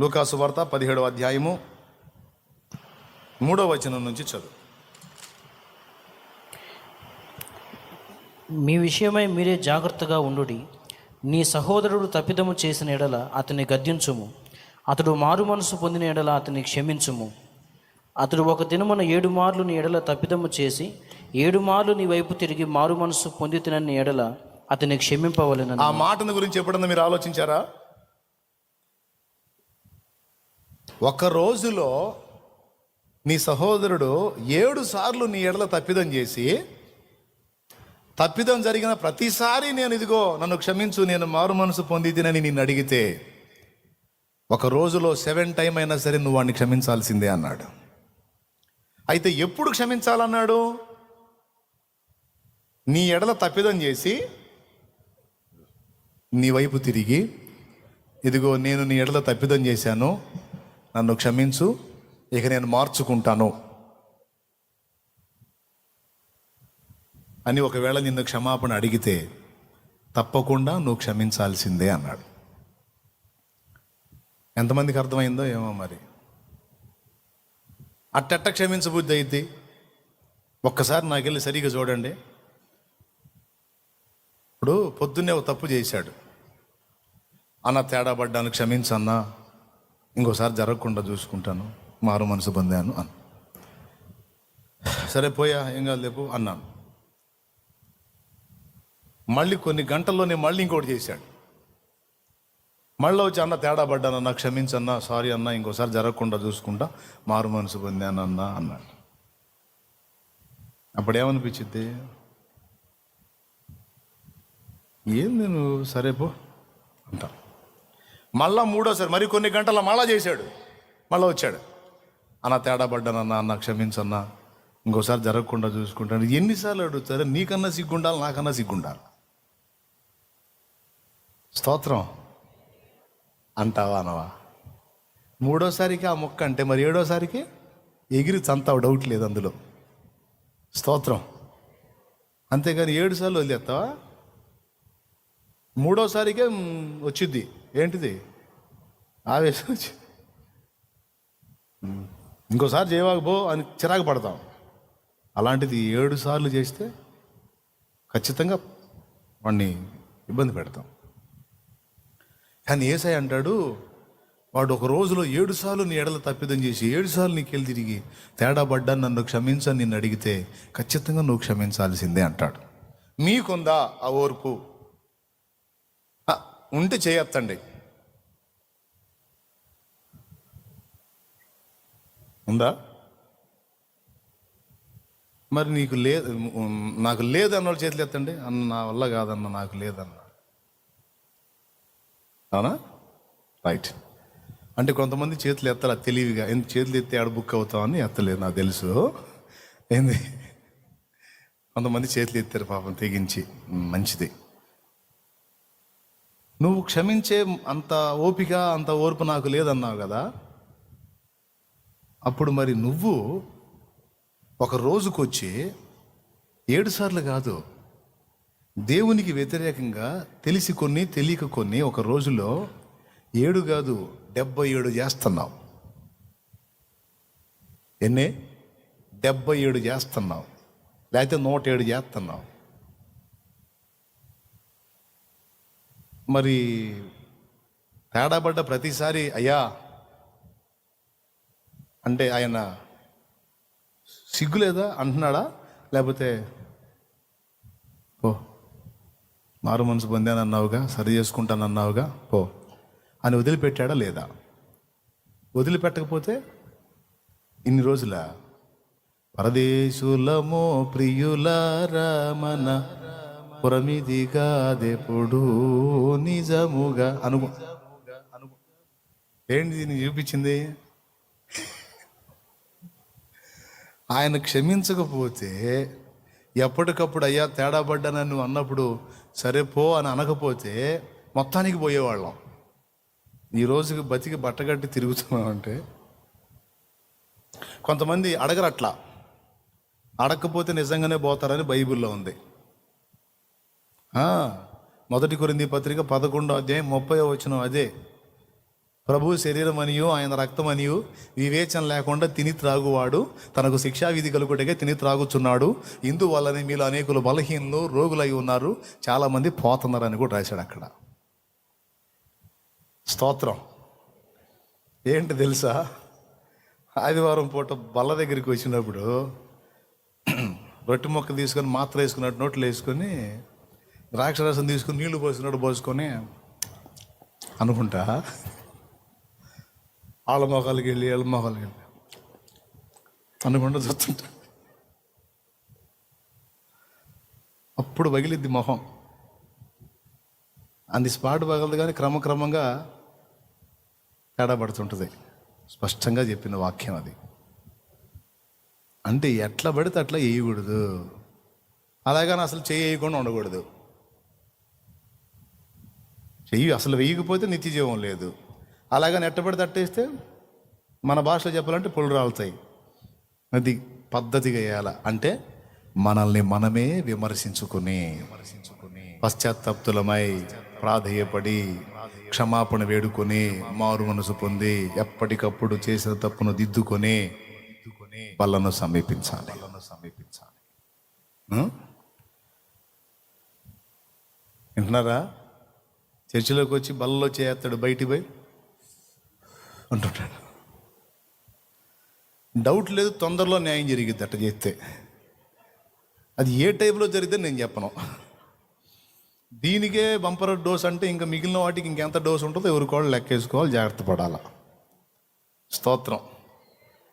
లూకాసు వార్త పదిహేడవ అధ్యాయము మూడవ వచనం నుంచి చదువు. మీ విషయమై మీరే జాగ్రత్తగా ఉండుడి. నీ సహోదరుడు తప్పిదము చేసిన ఎడల అతన్ని గద్దించుము. అతడు మారు మనసు పొందిన ఎడల అతన్ని క్షమించుము. అతడు ఒక దినమున ఏడు మార్లు నీ ఎడల తప్పిదము చేసి ఏడు మార్లు నీ వైపు తిరిగి మారు మనసు పొందితినని ఎడల అతన్ని క్షమింపవలెనని. ఆ మాటను గురించి ఎప్పుడన్నా మీరు ఆలోచించారా? ఒక రోజులో నీ సహోదరుడు ఏడు సార్లు నీ ఎడల తప్పిదం చేసి తప్పిదం జరిగిన ప్రతిసారి నేను ఇదిగో నన్ను క్షమించు నేను మారు మనసు పొందితినని నిన్ను అడిగితే ఒక రోజులో సెవెన్ టైం అయినా సరే నువ్వు వాడిని క్షమించాల్సిందే అన్నాడు. అయితే ఎప్పుడు క్షమించాలన్నాడు? నీ ఎడల తప్పిదం చేసి నీ వైపు తిరిగి ఇదిగో నేను నీ ఎడల తప్పిదం చేశాను నన్ను క్షమించు ఇక నేను మార్చుకుంటాను. అని ఒకవేళ నిన్ను క్షమాపణ అడిగితే తప్పకుండా నువ్వు క్షమించాల్సిందే అన్నాడు. ఎంతమందికి అర్థమైందో ఏమో మరి. అట్టట్ట క్షమించబుద్ధి అయితే ఒక్కసారి నాకెళ్ళి సరిగా చూడండి. ఇప్పుడు పొద్దున్నే ఒక తప్పు చేశాడు. అన్న తేడా పడ్డాను క్షమించన్నా ఇంకోసారి జరగకుండా చూసుకుంటాను మారు మనసు పొందాను అన్న సరే పోయా ఏం కాదు లేపు అన్నాను. మళ్ళీ కొన్ని గంటల్లోనే మళ్ళీ ఇంకోటి చేశాడు. మళ్ళీ వచ్చి అన్న తేడా పడ్డానన్నా క్షమించన్నా సారీ అన్న ఇంకోసారి జరగకుండా చూసుకుంటా మారు మనసు పొందానన్నా అన్నాడు. అప్పుడేమనిపించింది ఏం నేను సరే పో అంటా. మళ్ళా మూడోసారి మరి కొన్ని గంటల మళ్ళా చేశాడు. మళ్ళీ వచ్చాడు. అన్న తేడా పడ్డానన్నా అన్న క్షమించన్నా. ఇంకోసారి జరగకుండా చూసుకుంటాను ఎన్నిసార్లు అడుగుతారు. నీకన్నా సిగ్గుండాలి నాకన్నా సిగ్గుండాలి. స్తోత్రం. అంటావా అనవా మూడోసారికి ఆ మొక్క అంటే మరి ఏడోసారికి? ఎగిరి చంతావు డౌట్ లేదు అందులో. స్తోత్రం. అంతేగాని ఏడు సార్లు వదిలేస్తావా? మూడోసారికే వచ్చింది వచ్చిద్ది. ఏంటిది? ఆవేశం వచ్చి ఇంకోసారి చేయవాకపో అని చిరాకు పడతాం. అలాంటిది ఏడు సార్లు చేస్తే ఖచ్చితంగా వాడిని ఇబ్బంది పెడతాం. కానీ ఏసై అంటాడు వాడు ఒక రోజులో ఏడు సార్లు నీ ఎడల తప్పిదం చేసి ఏడు సార్లు నీకెళ్ళి తిరిగి తేడా పడ్డా నన్ను క్షమించని నిన్ను అడిగితే ఖచ్చితంగా నువ్వు క్షమించాల్సిందే అంటాడు. మీకుందా ఆ ఓర్పు? ఉంటే చేయొత్తండి. ఉందా? మరి నీకు లేదు నాకు లేదన్న వాళ్ళు చేతులు ఎత్తండి. అన్న నా వల్ల కాదన్న నాకు లేదన్న. అవునా? రైట్. అంటే కొంతమంది చేతులు ఎత్తాల తెలివిగా. ఎందుకు చేతులు ఎత్తే ఆడ బుక్ అవుతామని ఎత్తలేదు నాకు తెలుసు. ఏంది? కొంతమంది చేతులు ఎత్తారు పాపం తెగించి. మంచిది. నువ్వు క్షమించే అంత ఓపిక అంత ఓర్పు నాకు లేదన్నావు కదా? అప్పుడు మరి నువ్వు ఒక రోజుకొచ్చి ఏడు సార్లు కాదు దేవునికి వ్యతిరేకంగా తెలిసి కొన్ని తెలియక కొన్ని ఒక రోజులో ఏడు కాదు డెబ్బై ఏడు చేస్తున్నావు. ఎన్నే? డెబ్బై ఏడు చేస్తున్నావు. లేకపోతే నూట ఏడు చేస్తున్నావు. మరి తేడా పడ్డ ప్రతిసారి అయ్యా అంటే ఆయన సిగ్గులేదా అంటున్నాడా? లేకపోతే పో మారు మనసు పొందానన్నావుగా సరి చేసుకుంటానన్నావుగా పో అని వదిలిపెట్టాడా లేదా? వదిలిపెట్టకపోతే ఇన్ని రోజుల పరదేశులమో ప్రియుల రమణ పురమిది కాదెప్పుడు నిజముగా అనుకో ఏంటి దీన్ని చూపించింది? ఆయన క్షమించకపోతే ఎప్పటికప్పుడు అయ్యా తేడా పడ్డానని నువ్వు అన్నప్పుడు సరే పో అని అనకపోతే మొత్తానికి పోయేవాళ్ళం. ఈ రోజుకి బతికి బట్టగట్టి తిరుగుతున్నామంటే కొంతమంది అడగరట్లా. అడగకపోతే నిజంగానే పోతారని బైబిల్లో ఉంది. మొదటి కొరింది పత్రిక పదకొండో అధ్యాయం ముప్పై వచ్చిన అదే. ప్రభు శరీరం అనియు ఆయన రక్తం అనియు వివేచన లేకుండా తిని త్రాగువాడు తనకు శిక్షా కలుగుటగా తిని త్రాగుచున్నాడు. ఇందువల్లనే మీలో అనేకులు బలహీనలు రోగులై ఉన్నారు. చాలామంది పోతున్నారని కూడా రాశాడు అక్కడ. స్తోత్రం. ఏంటి తెలుసా? ఆదివారం పూట బల్ల దగ్గరికి వచ్చినప్పుడు రొట్టె మొక్క తీసుకొని మాత్ర వేసుకున్నట్టు నోట్లు వేసుకొని ద్రాక్షరసం తీసుకుని నీళ్ళు పోసినాడు పోసుకొని అనుకుంటా. వాళ్ళ మొఖాలకి వెళ్ళి వాళ్ళ మొఖాలకి వెళ్ళి అనుకుంటా చూస్తుంటా. అప్పుడు పగిలిద్ది మొహం. అంది స్పాట్ పగలదు కానీ క్రమక్రమంగా తేడా పడుతుంటుంది స్పష్టంగా చెప్పిన వాక్యం అది. అంటే ఎట్లా పడితే అట్లా వేయకూడదు. అలాగని అసలు చేయకుండా ఉండకూడదు. చెయ్యి అసలు వేయకపోతే నిత్యజీవం లేదు. అలాగని నెట్టబడి తట్టేస్తే మన భాషలో చెప్పాలంటే పొలు రాలుతాయి. అది పద్ధతిగా వేయాల? అంటే మనల్ని మనమే విమర్శించుకుని పశ్చాత్తాప్తులమై ప్రాధేయపడి క్షమాపణ వేడుకొని మారు మనసు పొంది ఎప్పటికప్పుడు చేసిన తప్పును దిద్దుకొని దిద్దుకొని వాళ్ళను సమీపించాలి. సమీపించాలి వింటున్నారా? చర్చిలోకి వచ్చి బల్లలో చేస్తాడు బయటికి పోయి అంటుంటాడు. డౌట్ లేదు తొందరలో న్యాయం జరిగిద్ది అట్ట చేస్తే. అది ఏ టైప్లో జరిగితే నేను చెప్పను. దీనికే బంపర్ డోస్ అంటే ఇంకా మిగిలిన వాటికి ఇంకెంత డోస్ ఉంటుందో ఎవరు కూడా లెక్కేసుకోవాలి జాగ్రత్త పడాలా. స్తోత్రం.